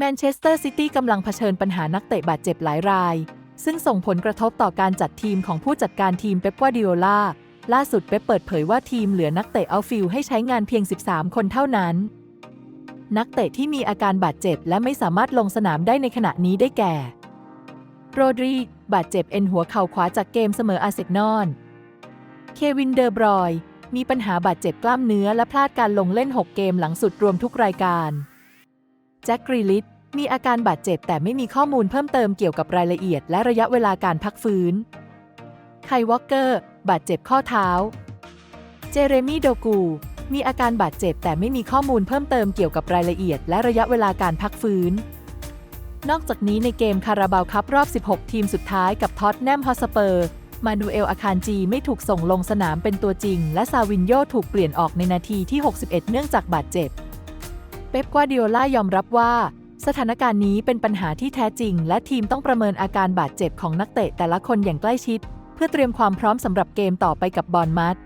แมนเชสเตอร์ซิตี้กำลังเผชิญปัญหานักเตะบาดเจ็บหลายราย ซึ่งส่งผลกระทบต่อการจัดทีมของผู้จัดการทีมเป๊ปกวาร์ดิโอลาล่าสุดเป๊ปเปิดเผยว่าทีมเหลือนักเตะเอาฟิลให้ใช้งานเพียง 13 คนเท่านั้น นักเตะที่มีอาการบาดเจ็บและไม่สามารถลงสนามได้ในขณะนี้ได้แก่ โรดรีบาดเจ็บเอ็นหัวเข่าขวาจากเกมเสมออาร์เซนอลเควินเดอร์บรอย มีปัญหาบาดเจ็บกล้ามเนื้อและพลาดการลงเล่น 6 เกมหลังสุดรวมทุกรายการ แจ็คกรีลิชมีอาการบาดเจ็บแต่ไม่มีข้อมูลเพิ่มเติมเกี่ยวกับรายละเอียดและระยะเวลาการพักฟื้น ไควอเกอร์ บาดเจ็บข้อเท้า เจเรมีโดกู มีอาการบาดเจ็บแต่ไม่มีข้อมูลเพิ่มเติมเกี่ยวกับรายละเอียดและระยะเวลาการพักฟื้น นอกจากนี้ในเกมคาราบาวคัพรอบ 16 ทีมสุดท้ายกับท็อตแนมฮอสเปอร์ มานูเอลอาคารจีไม่ถูกส่งลงสนามเป็นตัวจริง และซาวินโยถูกเปลี่ยนออกในนาทีที่ 61 เนื่องจากบาดเจ็บ เป๊ปกวาร์ดิโอล่ายอมรับว่า สถานการณ์นี้เป็นปัญหาที่แท้จริง และทีมต้องประเมินอาการบาดเจ็บของนักเตะแต่ละคนอย่างใกล้ชิด เพื่อเตรียมความพร้อมสำหรับเกมต่อไปกับบอลมัด